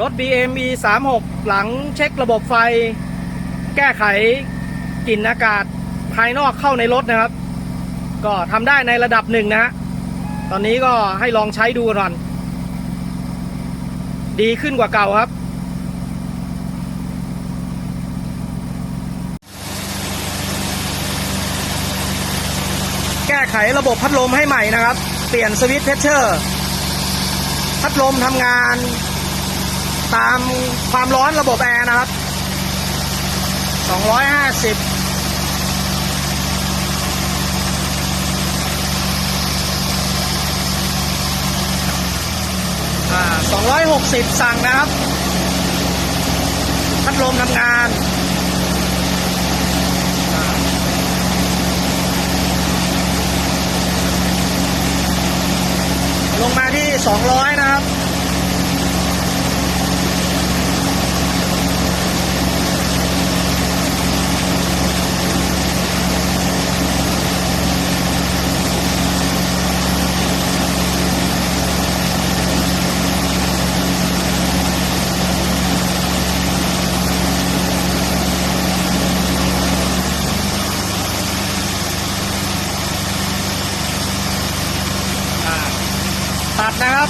รถ BM E 3 6 หลังเช็คระบบไฟ แก้ไขกลิ่นอากาศภายนอกเข้าในรถนะครับ ก็ทำได้ในระดับหนึ่งนะฮะ ตอนนี้ก็ให้ลองใช้ดูก่อน ดีขึ้นกว่าเก่าครับแก้ไขระบบพัดลมให้ใหม่นะครับ เปลี่ยนสวิตช์เพชเชอร์ พัดลมทำงาน ตามความร้อนระบบแอร์นะครับ 250อ่า260 สั่งนะครับ พัดลมทำงาน ลงมาที่ 200 นะครับ อ่าตัดนะครับ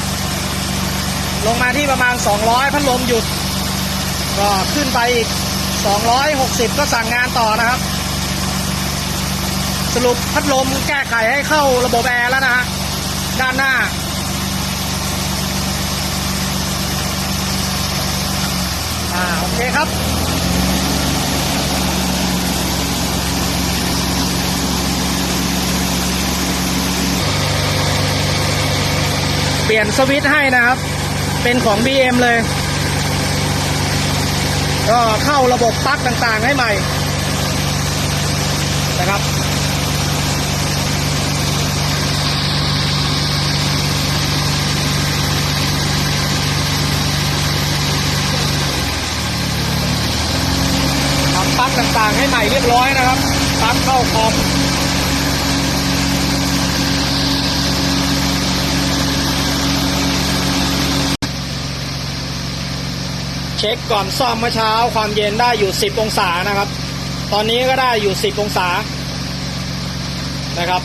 ลงมาที่ ประมาณ 200 พัดลมหยุด ก็ขึ้นไปอีก 260 ก็สั่งงานต่อนะครับ สรุปพัดลมแก้ไขให้เข้าระบบแอร์แล้วนะฮะด้านหน้า อ่า โอเคครับเปลี่ยนสวิตช์ให้นะครับ เป็นของ BM เลย ก็เข้าระบบปลั๊กต่างๆให้ใหม่นะครับ ทำปลั๊กต่างๆให้ใหม่เรียบร้อยนะครับปลั๊กเข้าคอม เช็คก่อนซ่อมเมื่อเช้า ความเย็นได้อยู่ 10 องศานะครับ ตอนนี้ก็ได้อยู่ 10 องศานะครับ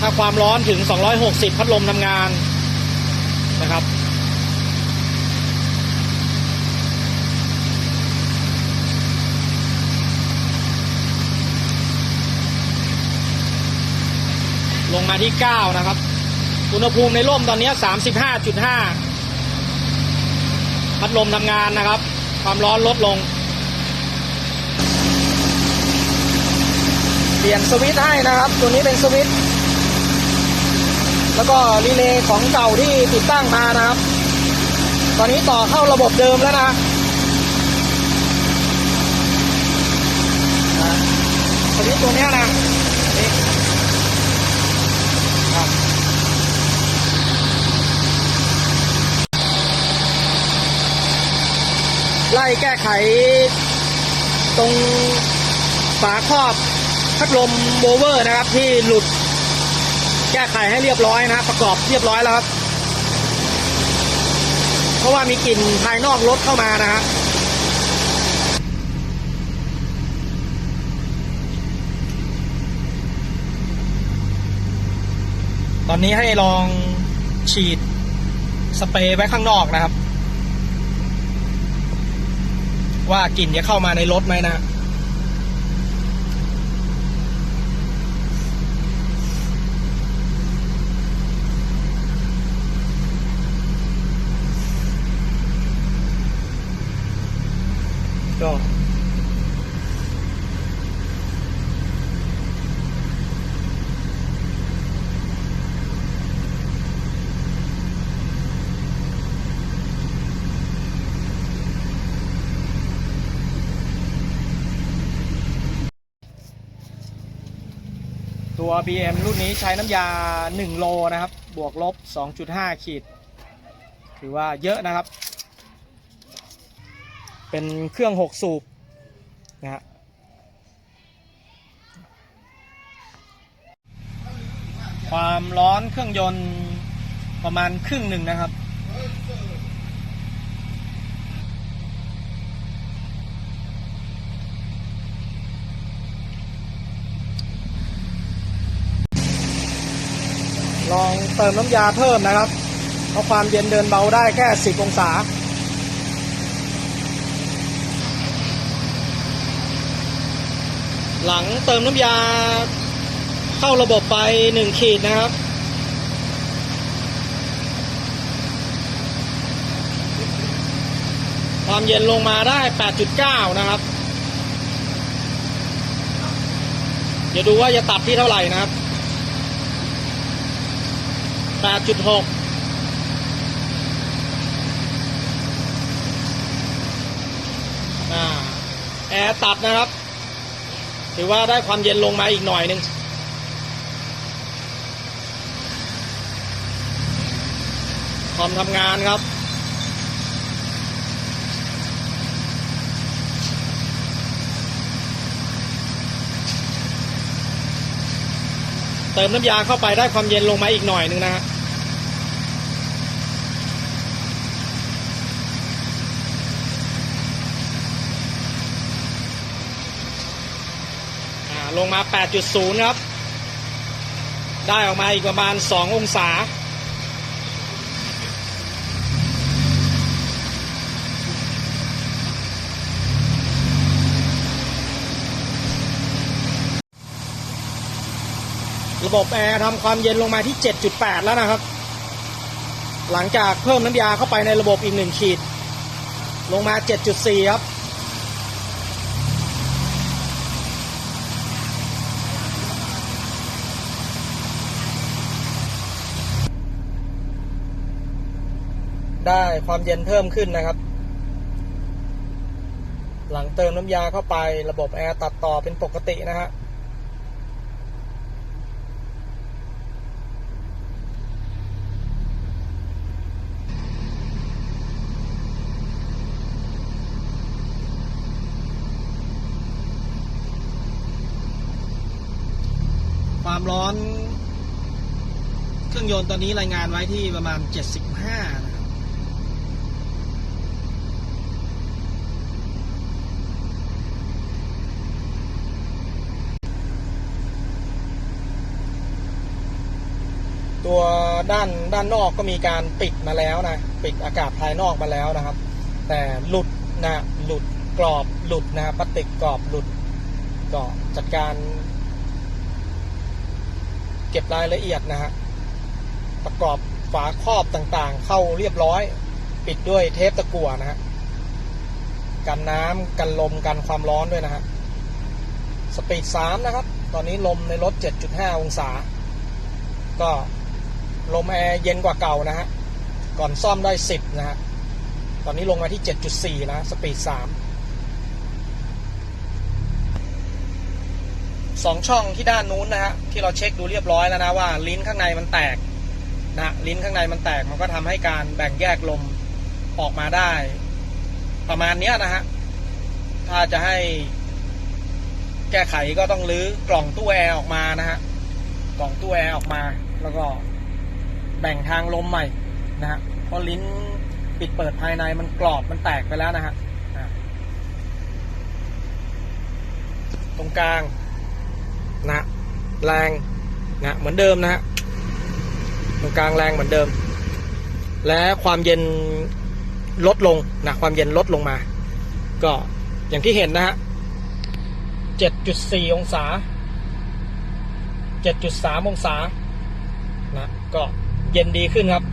ถ้าความร้อนถึง 260 พัดลมทำงานนะครับ ลงมาที่9นะครับ อุณหภูมิในร่มตอนนี้35.5พัดลมทำงานนะครับ ความร้อนลดลง เปลี่ยนสวิตช์ให้นะครับ ตัวนี้เป็นสวิตช์แล้วก็รีเลย์ของเก่าที่ติดตั้งมานะครับ ตอนนี้ต่อเข้าระบบเดิมแล้วนะสวิตช์ตัวเนี้ยนะนี่ ครับ ไล่แก้ไข ตรงฝาครอบพัดลมโบเวอร์นะครับ ที่หลุดแก้ไขให้เรียบร้อยนะประกอบเรียบร้อยแล้วครับ เพราะว่ามีกลิ่นภายนอกรถเข้ามานะฮะตอนนี้ให้ลองฉีดสเปรย์ไว้ข้างนอกนะครับ ว่ากลิ่นจะเข้ามาในรถไหมนะก็ ตัว BM รุ่นนี้ใช้น้ำยา 1 โลนะครับ บวกลบ 2.5 ขีด ถือว่าเยอะนะครับ เป็นเครื่อง 6 สูบนะฮะความร้อนเครื่องยนต์ประมาณครึ่งหนึ่งนะครับ ลองเติมน้ำยาเพิ่มนะครับเพราะความเย็นเดินเบาได้แค่10องศา หลังเติมน้ำยาเข้าระบบไป1ขีดนะครับความเย็นลงมาได้ 8.9 นะครับ เดี๋ยวดูว่าจะตัดที่เท่าไหร่นะครับ 8.6อ่าแอร์ตัดนะครับ ถือว่าได้ความเย็นลงมาอีกหน่อยหนึ่งคอมทำงานครับ เติมน้ำยาเข้าไปได้ความเย็นลงมาอีกหน่อยหนึ่งนะฮะอ่าลงมา 8.0 ครับ ได้ออกมาอีกประมาณ 2 องศา ระบบแอร์ทำความเย็นลงมาที่ 7.8 แล้วนะครับ หลังจากเพิ่มน้ำยาเข้าไปในระบบอีกหนึ่งขีด ลงมา 7.4 ครับ ได้ความเย็นเพิ่มขึ้นนะครับ หลังเติมน้ำยาเข้าไประบบแอร์ตัดต่อเป็นปกตินะฮะ ความร้อน เครื่องยนต์ตอนนี้รายงานไว้ที่ประมาณ 75 นะครับ ตัวด้านด้านนอกก็มีการปิดมาแล้วนะ ปิดอากาศภายนอกมาแล้วนะครับ แต่หลุดนะหลุดกรอบหลุดนะพลาสติกกรอบหลุดก็จัดการ เก็บรายละเอียดนะฮะประกอบฝาครอบต่างๆ เข้าเรียบร้อย ปิดด้วยเทปตะกั่วนะฮะกันน้ำกันลมกันความร้อนด้วยนะฮะสปีด 3 นะครับ ตอนนี้ลมในรถ 7.5 องศา ก็ลมแอร์เย็นกว่าเก่านะฮะ ก่อนซ่อมได้ 10 นะฮะ ตอนนี้ลงมาที่ 7.4 นะ สปีด 3 สองช่องที่ด้านนู้นนะฮะที่เราเช็คดูเรียบร้อยแล้วนะว่าลิ้นข้างในมันแตกนะลิ้นข้างในมันแตกมันก็ทำให้การแบ่งแยกลมออกมาได้ ประมาณเนี้ยนะฮะถ้าจะให้แก้ไขก็ต้องรื้อกล่องตู้แอร์ออกมานะฮะกล่องตู้แอร์ออกมา แล้วก็แบ่งทางลมใหม่นะฮะเพราะลิ้นปิดเปิดภายในมันกรอบมันแตกไปแล้วนะฮะตรงกลาง นะ แรงนะเหมือนเดิมนะฮะตรงกลางแรงเหมือนเดิม และความเย็นลดลงนะความเย็นลดลงมา ก็อย่างที่เห็นนะฮะ7.4 องศา 7.3 องศา นะ ก็เย็นดีขึ้นครับ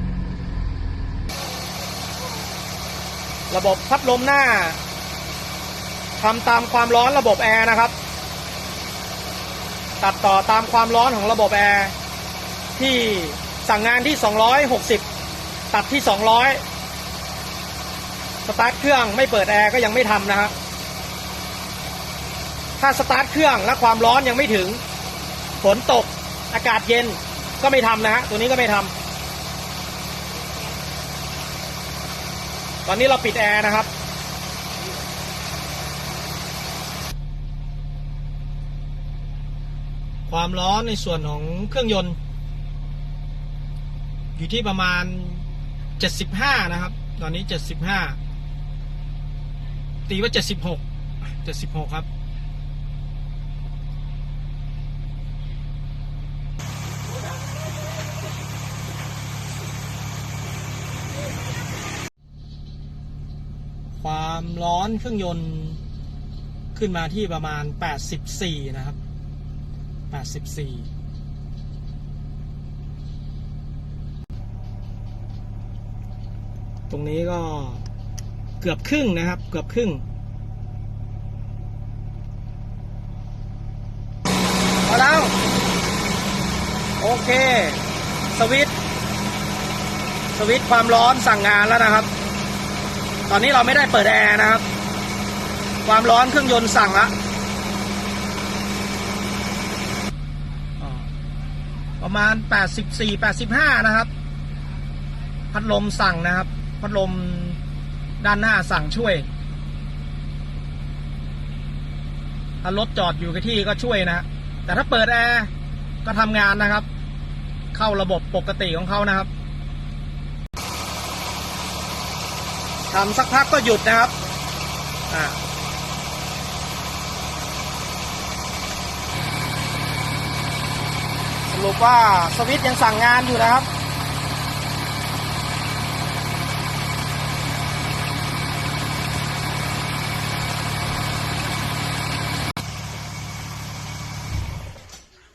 ระบบพัดลมหน้าทำตามความร้อนระบบแอร์นะครับ ตัดต่อตามความร้อนของระบบแอร์ที่สั่งงานที่ 260 ตัดที่ 200 สตาร์ทเครื่องไม่เปิดแอร์ก็ยังไม่ทำนะครับถ้าสตาร์ทเครื่องและความร้อนยังไม่ถึง ฝนตกอากาศเย็นก็ไม่ทำนะฮะตัวนี้ก็ไม่ทำตอนนี้เราปิดแอร์นะครับ ความร้อนในส่วนของเครื่องยนต์ อยู่ที่ประมาณ 75 นะครับ ตอนนี้ 75 ตีว่า 76 76 ครับความร้อนเครื่องยนต์ขึ้นมาที่ประมาณ 84 นะครับ 84ตรงนี้ก็เกือบครึ่งนะครับ เกือบครึ่งพอแล้ว โอเค สวิตสวิตความร้อนสั่งงานแล้วนะครับ ตอนนี้เราไม่ได้เปิดแอร์นะครับ ความร้อนเครื่องยนต์สั่งละอ่า ประมาณ 84 85 นะครับ พัดลมสั่งนะครับ พัดลมด้านหน้าสั่งช่วย ถ้ารถจอดอยู่กับที่ก็ช่วยนะ แต่ถ้าเปิดแอร์ก็ทำงานนะครับ เข้าระบบปกติของเขานะครับทำสักพักก็หยุดนะครับ อ่า รุปว่าสวิตยังสั่งงานอยู่นะครับ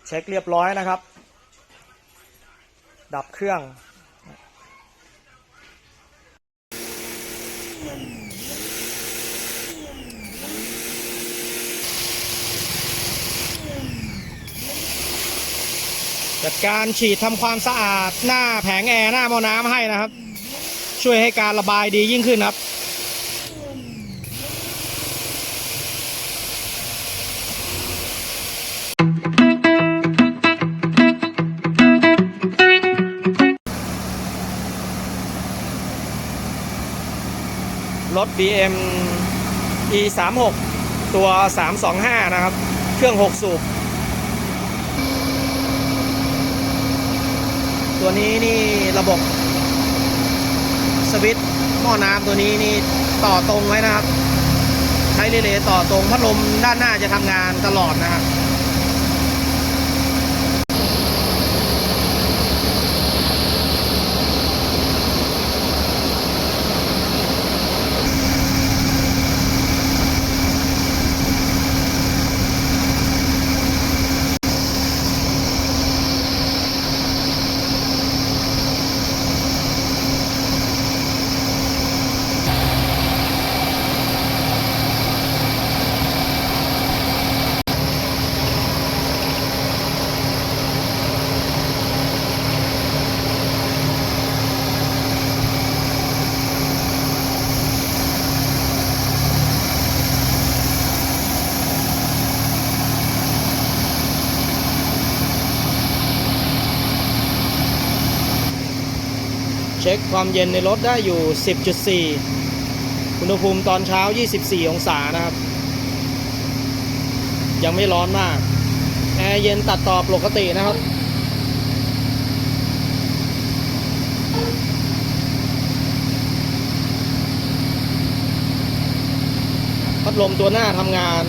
เช็คเรียบร้อยนะครับ ดับเครื่อง จัดการฉีดทำความสะอาดหน้าแผงแอร์หน้าหม้อน้ำให้นะครับ ช่วยให้การระบายดียิ่งขึ้นครับรถ BM E 3 6 ตัว 325 นะครับ เครื่อง 6 สูบ ตัวนี้นี่ระบบสวิตช์หม้อน้ำตัวนี้นี่ต่อตรงไว้นะครับ ใช้เรเลย์ต่อตรงพัดลมด้านหน้าจะทำงานตลอดนะครับ เช็คความเย็นในรถได้อยู่ 10.4 อุณหภูมิตอนเช้า 24 องศานะครับ ยังไม่ร้อนมาก แอร์เย็นตัดต่อปกตินะครับพัดลมตัวหน้าทำงาน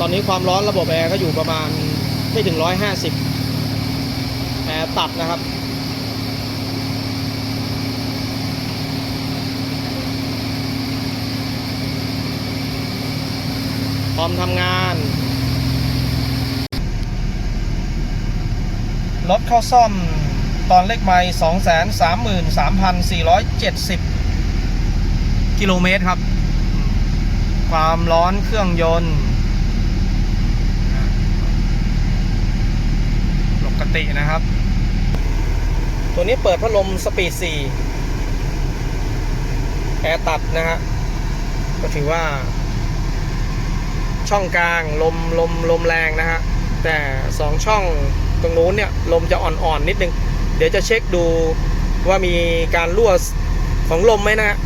ตอนนี้ความร้อนระบบแอร์ก็อยู่ประมาณไม่ถึง 150 แอร์ตัดนะครับ อมทำงาน รถเข้าซ่อมตอนเลขไม้สองแสนสามหมื่นสามพันสี่ร้อยเจ็ดสิบกิโลเมตรครับ ความร้อนเครื่องยนต์ปกตินะครับ ตัวนี้เปิดพัดลมสปีด 4 แอร์ตัดนะฮะก็ถือว่า ช่องกลางลมลมลมแรงนะฮะแต่สองช่องตรงนู้นเนี่ยลมจะอ่อนๆนิดนึง เดี๋ยวจะเช็คดูว่ามีการรั่วของลมไหมนะฮะ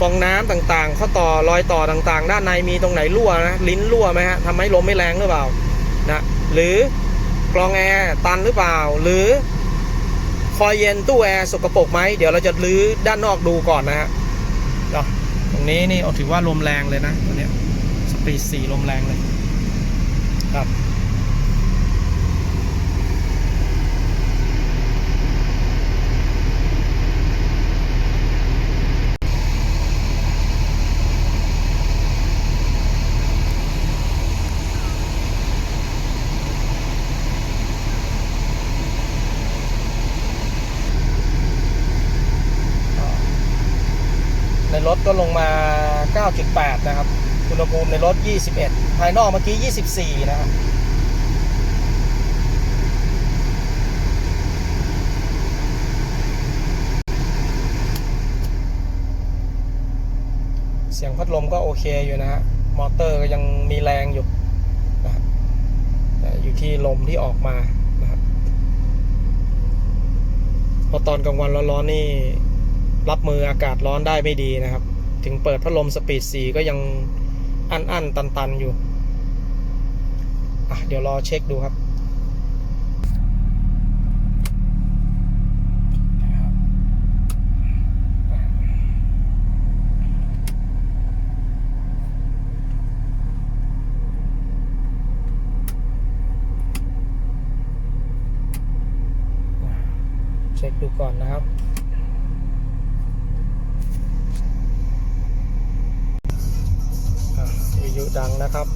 ฟองน้ำต่างๆ ข้อต่อรอยต่อต่างๆ ด้านในมีตรงไหนรั่วนะลิ้นรั่วไหมฮะทำให้ลมไม่แรงหรือเปล่านะหรือกรองแอร์ตันหรือเปล่า หรือคอยเย็นตู้แอร์สกปรกไหมเดี๋ยวเราจะรื้อด้านนอกดูก่อนนะฮะตรงนี้นี่ถือว่าลมแรงเลยนะ ตัวเนี้ยสปีดสี่ลมแรงเลยครับ ในรถก็ลงมา 9.8 นะครับ อุณหภูมิ ในรถ 21 ภายนอกเมื่อกี้ 24 นะครับเสียงพัดลมก็โอเคอยู่นะฮะ มอเตอร์ก็ยังมีแรงอยู่นะฮะแต่อยู่ที่ลมที่ออกมานะครับพราะตอนกลางวันร้อนๆนี่ รับมืออากาศร้อนได้ไม่ดีนะครับ ถึงเปิดพัดลมสปีดสีก็ยัง อันอันตันตันอยู่อะเดี๋ยวรอเช็คดูครับ เช็คดูก่อนนะครับ ยุดังนะครับ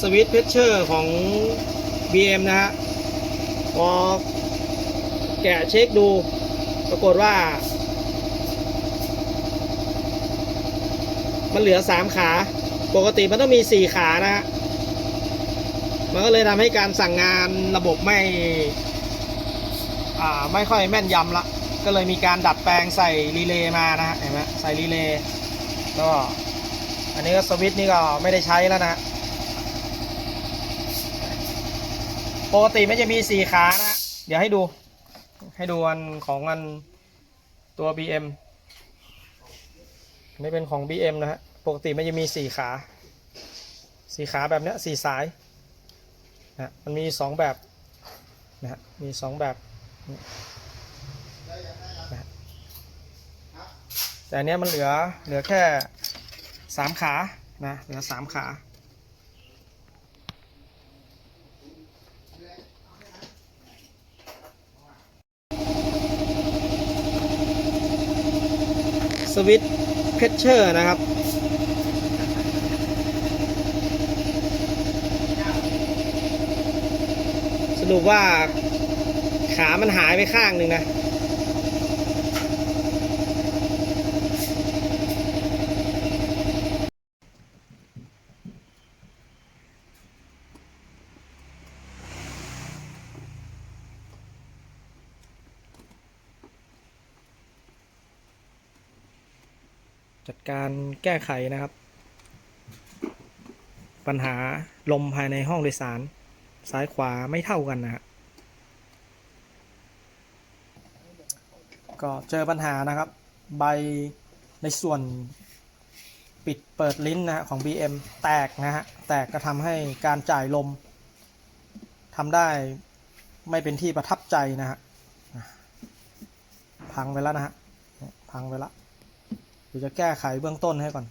สวิตช์เพชเชอร์ของ BM นะฮะพอแกะเช็คดู ปรากฏว่า มันเหลือ 3 ขา ปกติมันต้องมี 4 ขานะฮะ มันก็เลยทำให้การสั่งงานระบบไม่ อ่า ไม่ค่อยแม่นยำละ ก็เลยมีการดัดแปลงใส่รีเลย์มานะฮะเห็นไหมใส่รีเลย์ก็อันนี้ก็สวิตช์นี่ก็ไม่ได้ใช้แล้วนะปกติมันจะมีสี่ขานะ เดี๋ยวให้ดู ให้ดูอันของอันตัว BM อันนี่เป็นของ BM นะฮะ ปกติมันจะมีสี่ขา สี่ขาแบบเนี้ยสี่สายนะมันมีสองแบบนะฮะ มีสองแบบ แต่เนี้ยมันเหลือเหลือแค่สามขานะเหลือสามขาสวิตเพชเชอร์นะครับสรุปว่าขามันหายไปข้างหนึ่งนะ การแก้ไขนะครับ ปัญหาลมภายในห้องโดยสาร ซ้ายขวาไม่เท่ากันนะฮะก็เจอปัญหานะครับ ใบในส่วนปิดเปิดลิ้นนะฮะของ BM แตกนะฮะ แตกก็ทำให้การจ่ายลมทำได้ไม่เป็นที่ประทับใจนะฮะพังไปแล้วนะฮะพังไปแล้ว เดี๋ยวจะแก้ไขเบื้องต้นให้ก่อน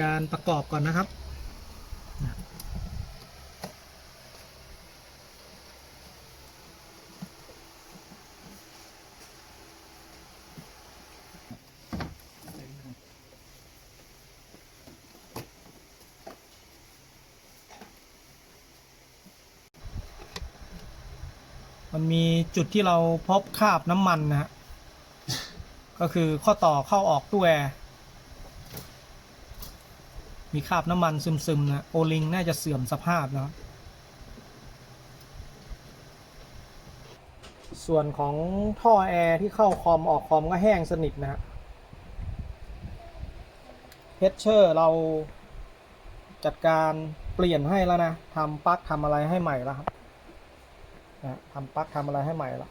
การประกอบก่อนนะครับ มันมี จุดที่เราพบคราบน้ำมันนะฮะก็คือข้อต่อเข้าออกตู้แอร์มีคราบน้ำมันซึมๆนะโอลิงน่าจะเสื่อมสภาพนะครับส่วนของท่อแอร์ที่เข้าคอมออกคอมก็แห้งสนิทนะฮะเพชเชอร์เราจัดการเปลี่ยนให้แล้วนะทำปลั๊กทำอะไรให้ใหม่แล้วครับ นะทำปลั๊กทำอะไรให้ใหม่แล้ว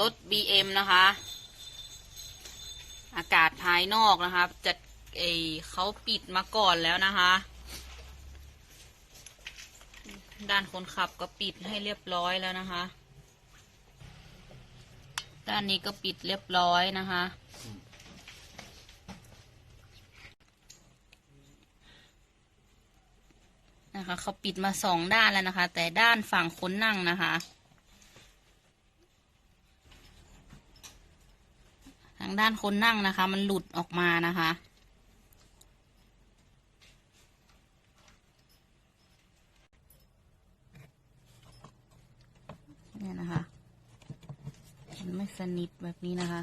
รถ BM นะคะ อากาศภายนอกนะคะจะเอเขาปิดมาก่อนแล้วนะคะ ด้านคนขับก็ปิดให้เรียบร้อยแล้วนะคะ ด้านนี้ก็ปิดเรียบร้อยนะคะ นะคะเขาปิดมาสองด้านแล้วนะคะ แต่ด้านฝั่งคนนั่งนะคะทางด้านคนนั่งนะคะ มันหลุดออกมานะคะเนี่ยนะคะมันไม่สนิทแบบนี้นะคะ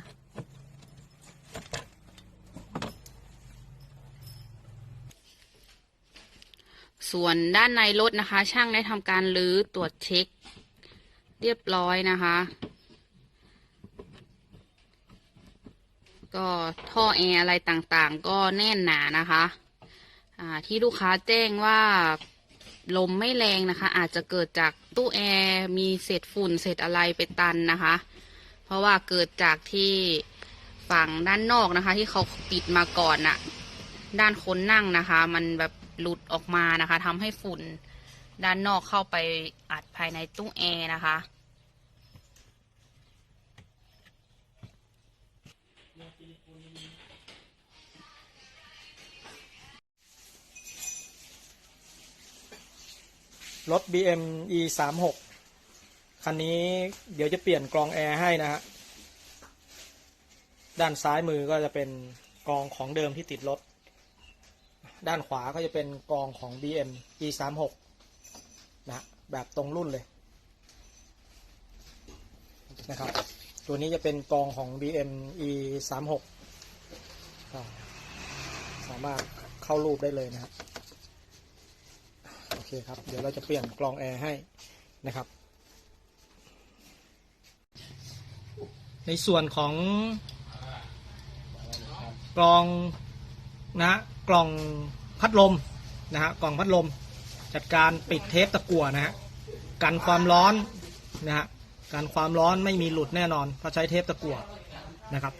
ส่วนด้านในรถนะคะ ช่างได้ทำการรื้อตรวจเช็ค เรียบร้อยนะคะ ก็ท่อแอร์อะไรต่างๆ ก็แน่นหนานะคะที่ลูกค้าแจ้งว่าลมไม่แรงนะคะ อาจจะเกิดจากตู้แอร์มีเศษฝุ่นเศษอะไรไปตันนะคะ เพราะว่าเกิดจากที่ฝั่งด้านนอกนะคะ ที่เขาปิดมาก่อนน่ะด้านคนนั่งนะคะ มันแบบ หลุดออกมานะคะทำให้ฝุ่นด้านนอกเข้าไปอัดภายในตู้แอร์นะคะ รถ BM E 3 6คันนี้เดี๋ยวจะเปลี่ยนกรองแอร์ให้นะฮะ ด้านซ้ายมือก็จะเป็นกรองของเดิมที่ติดรถ ด้านขวาก็จะเป็นกรองของ BM E 3 6 นะแบบตรงรุ่นเลยนะครับ ตัวนี้จะเป็นกรองของ BM E 3 6 สามารถเข้ารูปได้เลยนะครับโอเคครับ เดี๋ยวเราจะเปลี่ยนกรองแอร์ให้นะครับ ในส่วนของกรองนะ กล่องพัดลมนะฮะกล่องพัดลม จัดการปิดเทปตะกั่วนะฮะกันความร้อนนะฮะกันความร้อนไม่มีหลุดแน่นอนเพราะใช้เทปตะกั่วนะครับ